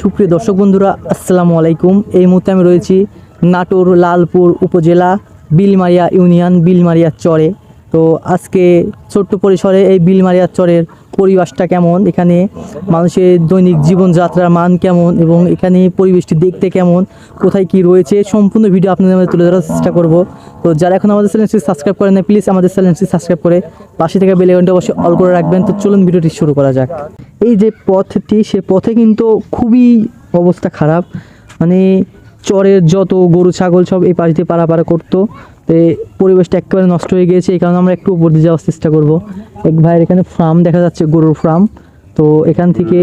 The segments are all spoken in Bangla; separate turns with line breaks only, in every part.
সুপ্রিয় দর্শক বন্ধুরা, আসসালামু আলাইকুম। এই মুহূর্তে আমি রয়েছি নাটোর লালপুর উপজেলা বিলমারিয়া ইউনিয়ন বিলমারিয়া চরে। তো আজকে ছোট্ট পরিসরে এই বিলমারিয়া চরের পরিবেশটা কেমন? এখানে মানুষের দৈনিক জীবনযাত্রার মান কেমন? এবং এখানে পরিবেশটি দেখতে কেমন? কোথায় কি রয়েছে? সম্পূর্ণ ভিডিও আপনাদের মধ্যে তুলে ধরার চেষ্টা করব। তো যারা এখন আমাদের চ্যানেলটি সাবস্ক্রাইব করেন না প্লিজ আমাদের চ্যানেলটি সাবস্ক্রাইব করে পাশে থেকে বেল আইকনটা অবশ্যই অল করে রাখবেন। তো চলুন ভিডিওটি শুরু করা যাক। এই যে পথটি, সে পথে কিন্তু খুবই অবস্থা খারাপ। মানে চরের যত গরু, ছাগল সব এই পাশ দিয়ে পারাপারা করতো। পরিবেশটা একেবারে নষ্ট হয়ে গিয়েছে এই কারণে আমরা একটু উপর দিয়ে যাওয়ার চেষ্টা করব। এক ভাইয়ের এখানে ফার্ম দেখা যাচ্ছে গরুর ফার্ম। তো এখান থেকে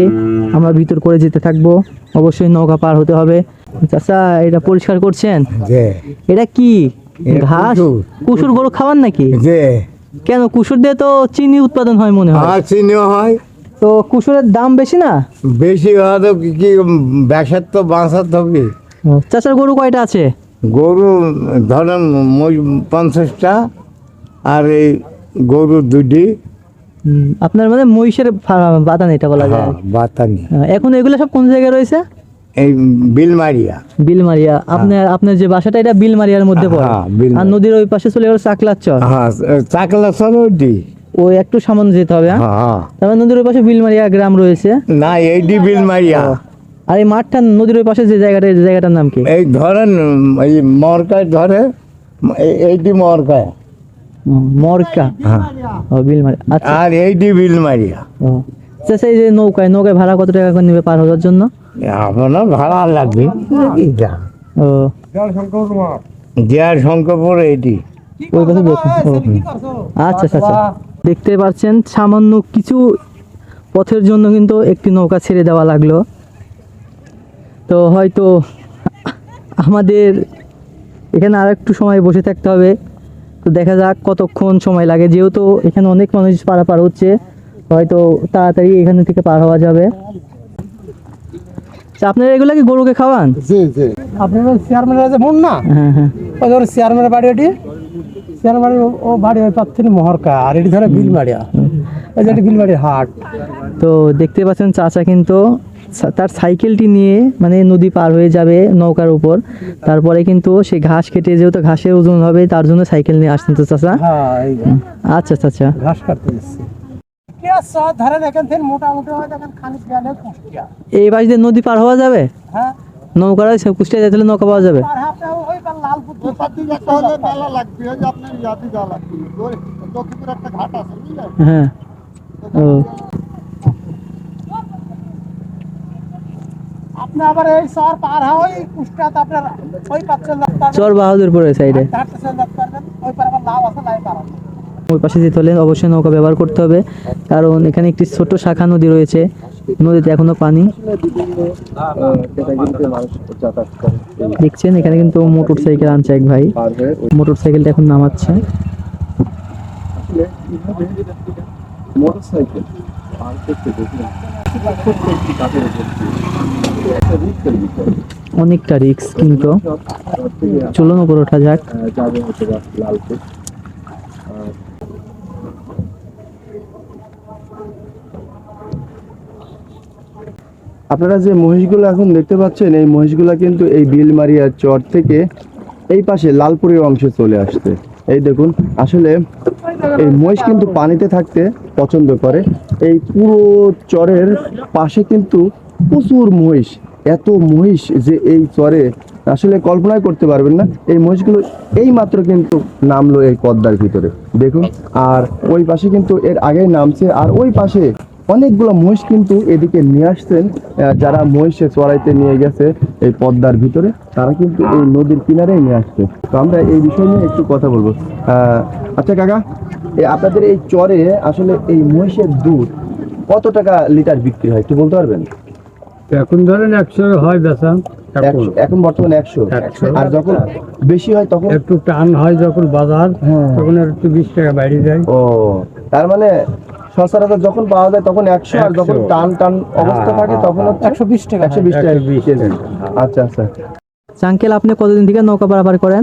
আমরা ভিতর করে যেতে থাকব। অবশ্যই নৌকা পার হতে হবে। চাচা এটা পরিষ্কার করছেন? এটা কি? ঘাস?
কুসুর।
গরু খাওয়ান নাকি? কেন? কুসুর দিয়ে তো চিনি উৎপাদন হয় মনে হয়।
চিনিও হয়।
তো কুসুরের দাম বেশি না?
বেশি হয়তো কি কি ব্যাসার তো বাঁচার তো কি।
ও, চাচার গরু কয়টা আছে?
গরু ধরেন মই পঞ্চাশটা আর এই গরু দুটি
আপনার মানে মহিষের বাতান এটা বলা যায়।
হ্যাঁ, বাতানি
হ্যাঁ, এখন এগুলো সব কোন জায়গায় রয়েছে?
এই বিলমারিয়া।
বিলমারিয়া। আপনার আপনার যে বাসাটা এটা বিলমারিয়ার মধ্যে পড়ে।
হ্যাঁ,
আর নদীর ওই পাশে চলে গেল চাকলার চর
হ্যাঁ চাকলা সরোটি
ওই একটু সামান্য যেতে হবে হ্যাঁ?
হ্যাঁ
তারপর নদীর ওই পাশে বিলমারিয়া গ্রাম রয়েছে।
না এইটি বিলমারিয়া।
আর এই মাঠটা নদীর ওই পাশে যে জায়গাটা এই জায়গাটার নাম কি?
এই ধরেন এই মরকায় ধরে এই- এইটি মরকায়।
মরকা?
হ্যাঁ।
ও বিলমারিয়া আচ্ছা।
আর এইটি বিলমারিয়া
চাচা এই যে নৌকায় নৌকায় ভাড়া কত টাকা করে নেবে পার হওয়ার জন্য?
আপনার ভাড়া লাগবে।
ও।
জিয়ার শঙ্করপুর এইটি
ওই পাশে আচ্ছা আচ্ছা আচ্ছা। দেখতে পাচ্ছেন সামান্য কিছু পথের জন্য কিন্তু একটি নৌকা ছেড়ে দেওয়া লাগল। তো হয়তো আমাদের এখানে আর একটু সময় বসে থাকতে হবে। তো দেখা যাক কতক্ষণ সময় লাগে। যেহেতু এখানে অনেক মানুষ পারাপার হচ্ছে হয়তো তাড়াতাড়ি এখান থেকে পার হওয়া যাবে। আচ্ছা, আপনারা এগুলা কি গরুকে খাওয়ান?
জি জি।
আপনার চেয়ারম্যানের আছে মন না?
হ্যাঁ হ্যাঁ।
ওই ধরো চেয়ারম্যানের বাড়ি ওটি। চেয়ারম্যানের ও- ও বাড়ি ওই পাচ্ছেন মহরকা আর এটি ধরে বিলমারিয়া। ওই যে এটি হাট।
তো দেখতে পাচ্ছেন চাচা কিন্তু তার সাইকেলটি নিয়ে মানে নদী পার হয়ে যাবে নৌকার উপর। তারপরে কিন্তু সে ঘাস কেটে যেহেতু ঘাসের ওজন হবে তার জন্য সাইকেল নিয়ে আসছেন তো চাচা?
হ্যাঁ এই যে।
আচ্ছা আচ্ছা আচ্ছা।
ঘাস কাটতে হয়
এই দিয়ে নদী পার হওয়া যাবে?
হ্যাঁ।
নৌকা রয়েছে কুষ্টিয়া নৌকা পাওয়া যাবে? হ্যাঁ।
আপনি আবার এই শহর পার হয় ওই আপনার ওই পাচ্ছেন
চর বাহাদুরপুর ওই সাইডে।
হাঁটতেছেন ওই পার আবার লাভ আছে লাই পার
ওই পাশে যেতে হলে অবশ্যই নৌকা ব্যবহার করতে হবে। কারণ এখানে একটি ছোট শাখা নদী রয়েছে। নদীতে এখনও পানি। দেখছেন এখানে কিন্তু মোটর সাইকেল আনছে এক ভাই। মোটর সাইকেলটা এখন নামাচ্ছে। অনেকটা রিক্স কিন্তু। চলুন উপর ওঠা যাক।
আপনারা যে মহিষগুলো এখন দেখতে পাচ্ছেন এই মহিষগুলো কিন্তু এই বিলমারিয়ার চর থেকে এই পাশে লালপুরের অংশে চলে আসছে। এই দেখুন, আসলে এই মহিষ কিন্তু পানিতে থাকতে পছন্দ করে। এই পুরো চরের পাশে কিন্তু প্রচুর মহিষ, এত মহিষ যে এই চরে আসলে কল্পনাই করতে পারবেন না। এই মহিষগুলো এই মাত্র কিন্তু নামলো এই পদ্মার ভিতরে, দেখুন। আর ওই পাশে কিন্তু এর আগেই নামছে, আর ওই পাশে অনেকগুলো মহিষ কিন্তু এদিকে নিয়ে আসছেন যারা মহিষে চড়াইতে নিয়ে গেছে এই পদ্মার ভিতরে তারা কিন্তু এই নদীর কিনারেই নিয়ে আসছে। তো আমরা এই বিষয় নিয়ে একটু কথা বলব। আচ্ছা কাকা এই আপনাদের এই চরে আসলে এই মহিষের দুধ কত টাকা লিটার বিক্রি হয় একটু বলতে পারবেন?
এখন ধরেন একশো হয় বেচা এখন
বর্তমানে একশো।
একশো।
আর যখন বেশি হয় তখন?
একটু টান হয় যখন বাজার
হ্যাঁ।
তখন একটু বিশ টাকা বাইরে যায়।
ও তার মানে সচরাচর যখন পাওয়া যায় তখন একশো আর যখন টান টান অবস্থা থাকে তখন হচ্ছে
একশো বিশ টাকা
একশো বিশ টাকা আচ্ছা আচ্ছা।
চাঙ্কেল আপনি কতদিন থেকে নৌকা পারাপার করেন?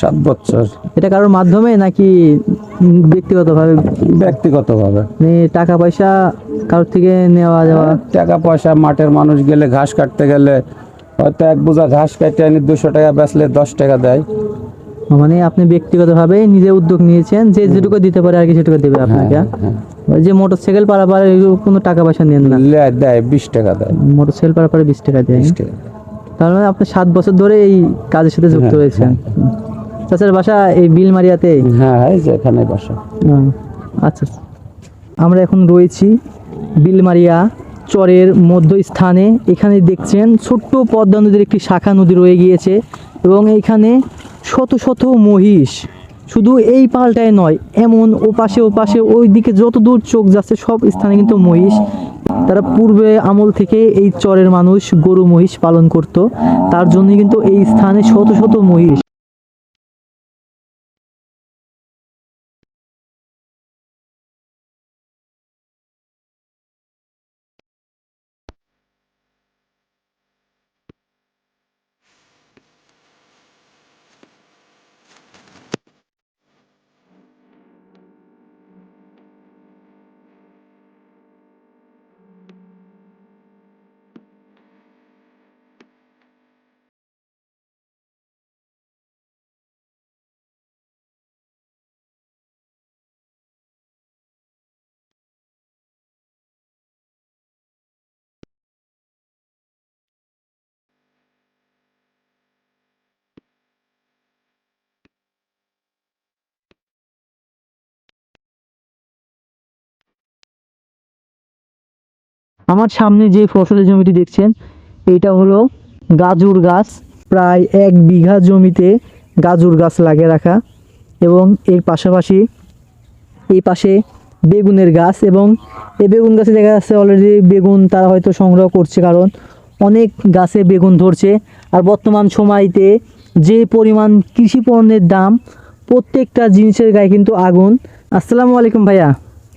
সাত বছর।
এটা কারোর মাধ্যমে নাকি ব্যক্তিগতভাবে?
ব্যক্তিগতভাবে।
মানে টাকা পয়সা কারোর থেকে নেওয়া যাওয়া
টাকা পয়সা মাঠের মানুষ গেলে ঘাস কাটতে গেলে হয়তো এক বোঝা ঘাস কাটতে আনি দুশো টাকা বেচলে দশ টাকা দেয়।
মানে আপনি ব্যক্তিগতভাবে নিজে উদ্যোগ নিয়েছেন যে যেটুকু দিতে পারে আর কি সেটুকু দেবে আপনাকে।
হ্যাঁ,
ওই যে মোটরসাইকেল পারাপার কোনো টাকা পয়সা নেন না?
দেয় বিশ টাকা দেয়।
মোটরসাইকেল পারাপারে বিশ টাকা দেয়। তার মানে আপনি সাত বছর ধরে এই কাজের সাথে যুক্ত
হ্যাঁ,
রয়েছেন। চাচার বাসা এই বিলমারিয়াতে
হ্যাঁ এখানে বাসা।
আচ্ছা। আমরা এখন রয়েছি বিলমারিয়া চরের মধ্যস্থানে। এখানে দেখছেন ছোট্ট পদ্মা নদীর একটি শাখা নদী রয়ে গিয়েছে এবং এইখানে শত শত মহিষ। শুধু এই পালটায় নয়, এমন ও পাশে ও পাশে ওই দিকে যত দূর চোখ যাচ্ছে সব স্থানে কিন্তু মহিষ। তারা পূর্বে আমল থেকে এই চরের মানুষ গরু মহিষ পালন করত। তার জন্য কিন্তু এই স্থানে শত শত মহিষ। আমার সামনে যে ফসলের জমিটি দেখছেন এটা হলো গাজর গাছ। প্রায় এক বিঘা জমিতে গাজর গাছ লাগিয়ে রাখা এবং এর পাশাপাশি এই পাশে বেগুনের গাছ এবং এই বেগুন গাছে দেখা যাচ্ছে অলরেডি বেগুন তারা হয়তো সংগ্রহ করছে কারণ অনেক গাছে বেগুন ধরছে। আর বর্তমান সময়তে যে পরিমাণ কৃষি পণ্যের দাম প্রত্যেকটা জিনিসের গায়ে কিন্তু আগুন। আসসালামু আলাইকুম ভাইয়া।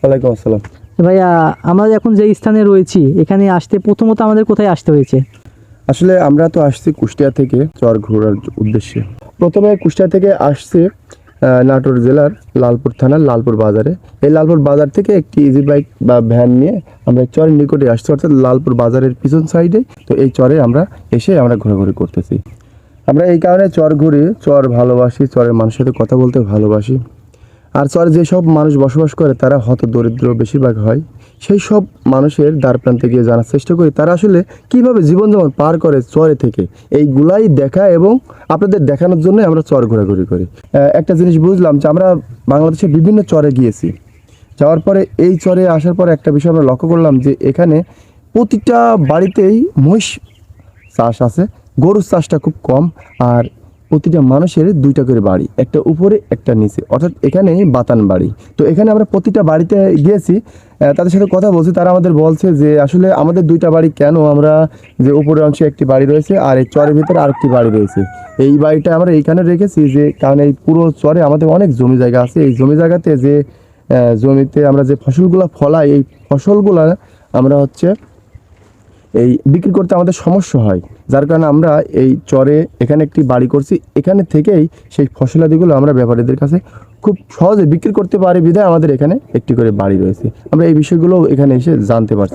ওয়ালাইকুম আসসালাম।
ভাইয়া, আমরা এখন যে স্থানে রয়েছি, এখানে আসতে প্রথমত আমাদের কোথায় আসতে হয়েছে?
আসলে আমরা তো আসছি কুষ্টিয়া থেকে চর ঘোরার উদ্দেশ্যে। প্রথমে কুষ্টিয়া থেকে আসছে নাটোর জেলার লালপুর থানার লালপুর বাজারে। এই লালপুর বাজার থেকে একটি ইজি বাইক বা ভ্যান নিয়ে আমরা চরের নিকটে আসছি, অর্থাৎ লালপুর বাজারের পিছন সাইডে তো এই চরে আমরা এসে আমরা ঘোরাঘুরি করতেছি। আমরা এই কারণে চর ঘুরি, চর ভালোবাসি, চরের মানুষের সাথে কথা বলতে ভালোবাসি। আর চরে যেসব মানুষ বসবাস করে, তারা হত দরিদ্র বেশিরভাগ হয়। সেই সব মানুষের দ্বার প্রান্তে গিয়ে জানার চেষ্টা করি, তারা আসলে কীভাবে জীবনযাপন পার করে চরে থেকে। এইগুলাই দেখা এবং আপনাদের দেখানোর জন্য আমরা চর ঘোরাঘুরি করি। একটা জিনিস বুঝলাম যে আমরা বাংলাদেশের বিভিন্ন চরে গিয়েছি। যাওয়ার পরে এই চরে আসার পরে একটা বিষয় আমরা লক্ষ্য করলাম যে এখানে প্রতিটা বাড়িতেই মহিষ চাষ আছে, গরুর চাষটা খুব কম। আর প্রতিটা মানুষের দুইটা করে বাড়ি, একটা উপরে, একটা নিচে। অর্থাৎ এখানে বাতান বাড়ি। তো এখানে আমরা প্রতিটা বাড়িতে গিয়েছি তাদের সাথে কথা বলছি, তারা আমাদের বলছে যে আসলে আমাদের দুইটা বাড়ি কেন আমরা যে উপরের অংশে একটি বাড়ি রয়েছে আর এই চরের ভিতরে আরেকটি বাড়ি রয়েছে। এই বাড়িটা আমরা এইখানে রেখেছি যে, কারণ এই পুরো চরে আমাদের অনেক জমি জায়গা আছে। এই জমি জায়গাতে যে জমিতে আমরা যে ফসলগুলো ফলাই, এই ফসলগুলো আমরা হচ্ছে এই বিক্রি করতে আমাদের সমস্যা হয়। যার কারণে আমরা এই চরে এখানে একটি বাড়ি করছি। এখানে থেকেই সেই ফসলাদিগুলো আমরা ব্যাপারীদের কাছে খুব সহজে বিক্রি করতে পারি বিধায় আমাদের এখানে একটি করে বাড়ি রয়েছে। আমরা এই বিষয়গুলো এখানে এসে জানতে পারছি।